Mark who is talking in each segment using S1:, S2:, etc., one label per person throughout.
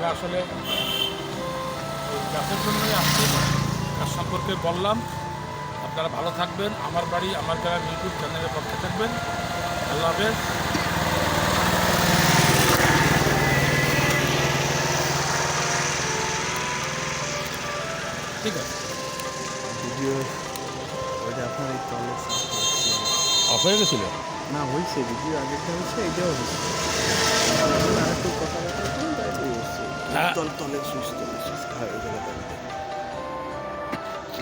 S1: আমরা আসলে ওই গাছের জন্যই আসছি। গাছ সম্পর্কে বললাম। আপনারা ভালো থাকবেন। আমার বাড়ি আমার গ্রাম ইউটিউব চ্যানেলের পক্ষে থাকবেন। আল্লাহ হাফেজ। ঠিক আছে।
S2: ভিডিও ওইটা আপনার এই তলে
S1: অফ হয়ে গেছিল?
S2: না হয়েছে ভিডিও আগেরটা হয়েছে এটাও হয়েছে তল তলে সুস্থ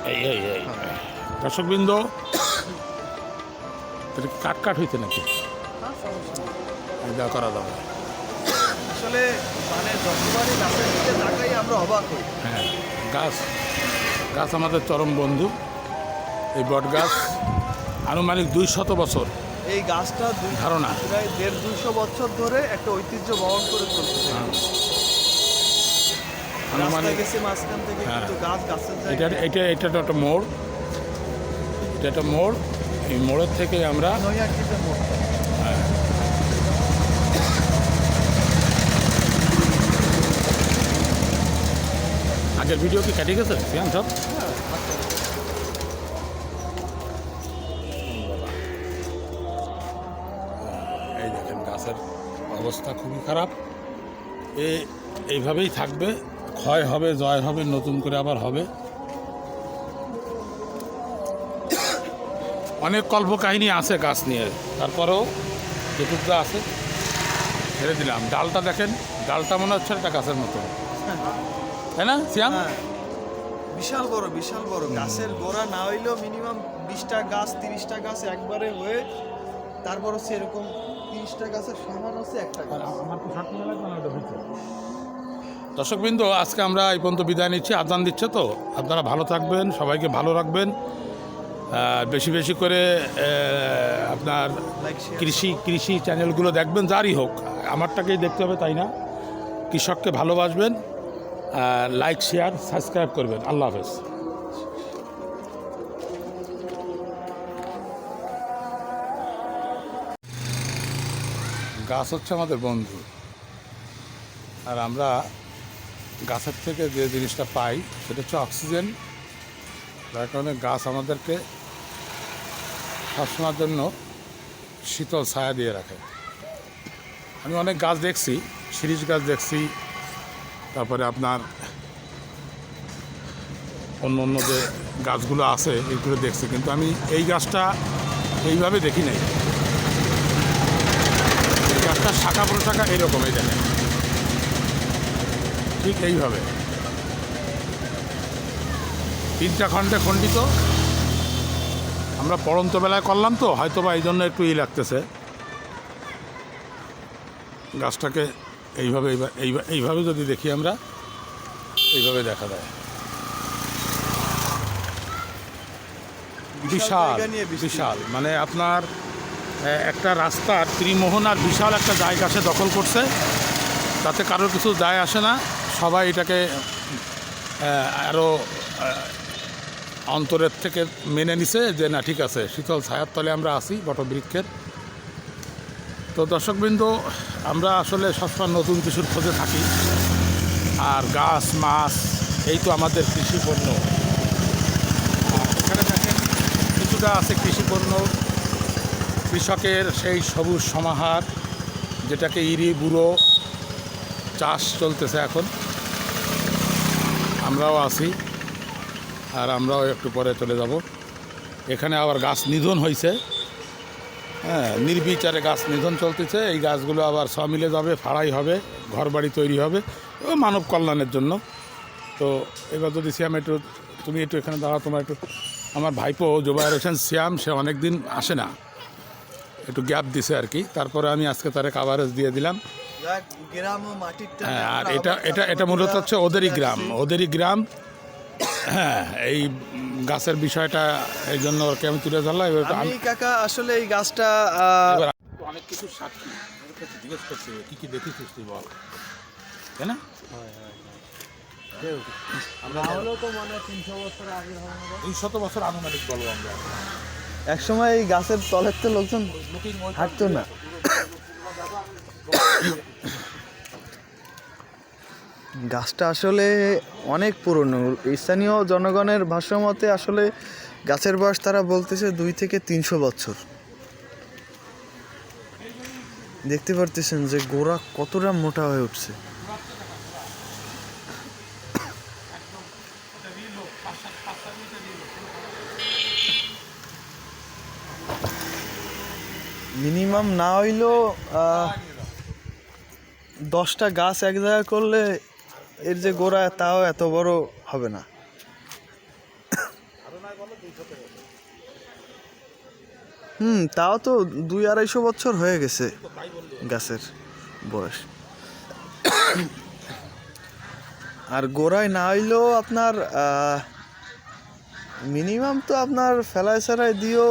S2: এই
S1: এই এই দর্শকবৃন্দ কাট কাট হইতে নাকি দেওয়া করা যাবে
S2: আসলে মানে যতবারই গাছের দিকে তাকাই আমরা অবাক হই
S1: হ্যাঁ গাছ গাছ আমাদের চরম বন্ধু এই বট গাছ আনুমানিক দুই শত বছর
S2: এই গাছটা
S1: ধারণা।
S2: প্রায় দেড় দুশো বছর ধরে একটা ঐতিহ্য বহন করে চলছে
S1: হ্যাঁ।
S2: রাস্তা
S1: আনুমানিক
S2: গেছে মাঝখান থেকে
S1: হ্যাঁ।
S2: কিন্তু গাছ গাছের
S1: এটা এটা এটা তো একটা মোড়। এটা একটা মোড়। এই মোড়ের থেকে আমরা
S2: নৈহাটিতে
S1: আগের ভিডিও কি কেটে গেছে? সিয়ান সব? এই দেখেন গাছের অবস্থা খুবই খারাপ। এ এইভাবেই থাকবে। ক্ষয় হবে জয় হবে নতুন করে আবার হবে। অনেক কল্প কাহিনী আছে গাছ নিয়ে। তারপরেও যেটুকু আছে ছেড়ে দিলাম। ডালটা দেখেন ডালটা মনে হচ্ছে একটা গাছের মতো। তাই না
S2: হ্যাঁ বিশাল বড় বিশাল বড়। গাছের গোড়া না হইলেও মিনিমাম বিশটা গাছ তিরিশটা গাছ একবারে হয়ে তারপর হচ্ছে এরকম তিরিশটা গাছের সমান হচ্ছে একটা গাছ।
S1: দর্শকবৃন্দ, আজকে আমরা এই পর্যন্ত বিদায় নিচ্ছি। আদান দিচ্ছে তো? আপনারা ভালো থাকবেন, সবাইকে ভালো রাখবেন। বেশি বেশি করে আপনার কৃষি কৃষি চ্যানেলগুলো দেখবেন, যারই হোক। আমারটাকেই দেখতে হবে, তাই না? কৃষককে ভালোবাসবেন লাইক, শেয়ার, সাবস্ক্রাইব করবেন। আল্লাহ হাফেজ। গাছ হচ্ছে আমাদের বন্ধু। আর আমরা গাছের থেকে যে জিনিসটা পাই, সেটা হচ্ছে অক্সিজেন। যার কারণে গাছ আমাদেরকে সবসময়ের জন্য শীতল ছায়া দিয়ে রাখে। আমি অনেক গাছ দেখছি, শিরিষ গাছ দেখছি, তারপরে আপনার অন্য অন্য যে গাছগুলো আছে এইগুলো দেখছি, কিন্তু আমি এই গাছটা এইভাবে দেখি নাই। এই গাছটার শাখা প্রশাখা এই দেখেন। ঠিক এইভাবে। তিনটা খণ্ডে খণ্ডিত। আমরা পড়ন্ত বেলায় করলাম তো হয়তো বা এই জন্য একটু ই লাগতেছে। গাছটাকে এইভাবে এইভা- এইভা- এইভাবে যদি দেখি আমরা এইভাবে দেখা যায়। বিশাল বিশাল মানে আপনার একটা রাস্তার ত্রিমোহনার বিশাল একটা জায়গা সে দখল করছে। তাতে কারোর কিছু যায় আসে না। সবাই এটাকে আরও অন্তরের থেকে মেনে নিছে যে না, ঠিক আছে, শীতল ছায়ার তলে আমরা আছি, বটবৃক্ষের। তো দর্শকবৃন্দ, আমরা আসলে সবসময় নতুন কিছুর খোঁজে থাকি। আর গাছ, মাছ, এই তো আমাদের কৃষি পণ্য। এখানে দেখেন, কিছুটা আছে কৃষি পণ্য। কৃষকের সেই সবুজ সমাহার, যেটাকে ইরি, বুড়ো চাষ চলতেছে এখন। আমরাও আছি, আর আমরাও একটু পরে চলে যাব। এখানে আবার গাছ নিধন হয়েছে হ্যাঁ নির্বিচারে গাছ নিধন চলতেছে। এই গাছগুলো আবার সব মিলে যাবে, ফাড়াই হবে, ঘরবাড়ি তৈরি হবে মানব কল্যাণের জন্য। তো এবার যদি শ্যাম একটু, তুমি একটু এখানে দাঁড়াও, তোমার একটু, আমার ভাইপো জোবায়ের হোসেন, শ্যাম, সে অনেক দিন আসে না। একটু গ্যাপ দিছে আর কি। তারপরে আমি আজকে তারে কাভারেজ দিয়ে দিলাম। হ্যাঁ আর এটা এটা এটা মূলত হচ্ছে ওদেরই গ্রাম। ওদেরই গ্রাম। হ্যাঁ এই গাছের বিষয়টা এই জন্য ওকে আমি তুলে ধরলাম এবার
S2: আমি কাকা আসলে এই গাছটা
S1: অনেক কিছু সাক্ষী। জিজ্ঞেস করছি কি কি দেখেছিস তুই বল? তাই না? আমরা দুই শত বছর আনুমানিক বলব আমরা।
S2: এক সময় এই গাছের তলের তো লোকজন হাঁটতো না। গাছটা আসলে অনেক পুরনো। স্থানীয় জনগণের ভাষ্য মতে আসলে গাছের বয়স তারা বলতেছে দুই থেকে তিনশো বছর। দেখতে পারতেছেন যে গোড়া কতটা মোটা হয়ে উঠছে। মিনিমাম না হইলেও দশটা গাছ এক জায়গায় করলে এর যে গোড়া তাও এত বড় হবে না। হুম, তাও তো দুই আড়াইশো বছর হয়ে গেছে গাছের বয়স। আর গোড়ায় না হইলেও আপনার মিনিমাম তো আপনার ফেলায় সেলায় দিয়েও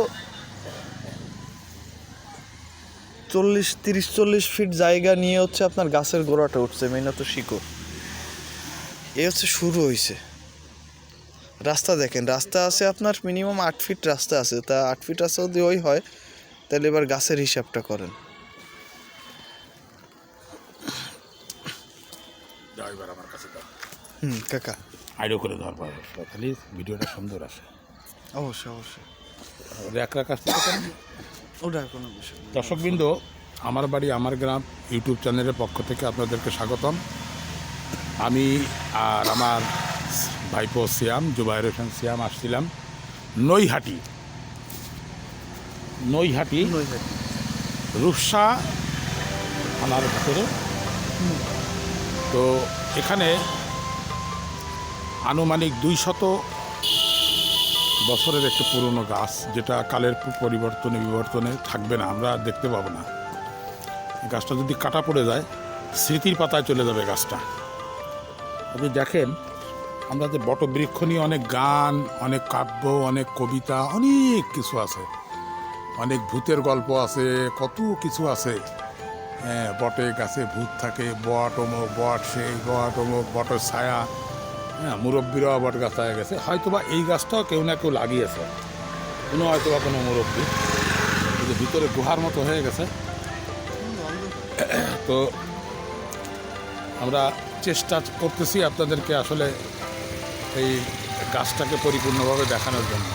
S2: চল্লিশ তিরিশ চল্লিশ ফিট জায়গা নিয়ে হচ্ছে আপনার গাছের গোড়াটা উঠছে মেইনত শিকড়। এ হচ্ছে শুরু হয়েছে রাস্তা দেখেন রাস্তা আছে আপনার মিনিমাম আট ফিট রাস্তা আছে। তা আট ফিট রাস্তা যদি ওই হয় তাহলে এবার গাছের হিসাবটা করেন। হুম কাকা।
S1: আইডিও করে দেওয়ার পর তাহলে ভিডিওটা সুন্দর আসে
S2: অবশ্যই অবশ্যই।
S1: থেকে কেন?
S2: ওটা কোনো বিষয়।
S1: দর্শকবৃন্দ আমার বাড়ি আমার গ্রাম ইউটিউব চ্যানেলের পক্ষ থেকে আপনাদেরকে স্বাগতম আমি আর আমার ভাইপো সিয়াম জুবাইর হোসেন সিয়াম আসছিলাম নৈহাটি নৈহাটি
S2: নৈহাটি।
S1: রূপসা থানার ভিতরে তো এখানে আনুমানিক দুই শত বছরের একটি পুরনো গাছ যেটা কালের পরিবর্তনে, বিবর্তনে থাকবে না, আমরা দেখতে পাবো না। গাছটা যদি কাটা পড়ে যায়, স্মৃতির পাতায় চলে যাবে গাছটা। আপনি দেখেন, আমরা যে বটবৃক্ষ নিয়ে অনেক গান, অনেক কাব্য, অনেক কবিতা, অনেক কিছু আছে। অনেক ভূতের গল্প আছে, কত কিছু আছে। হ্যাঁ বটে গাছে ভূত থাকে, বট অমুক বট সেই, বট অমুক বটের ছায়া। হ্যাঁ মুরব্বীরাও আবার গাছ হয়ে গেছে। হয়তোবা এই গাছটাও কেউ না কেউ লাগিয়েছে কোনো হয়তোবা কোনো মুরব্বী। কিন্তু ভিতরে গুহার মতো হয়ে গেছে। তো আমরা চেষ্টা করতেছি আপনাদেরকে আসলে এই গাছটাকে পরিপূর্ণভাবে দেখানোর জন্য।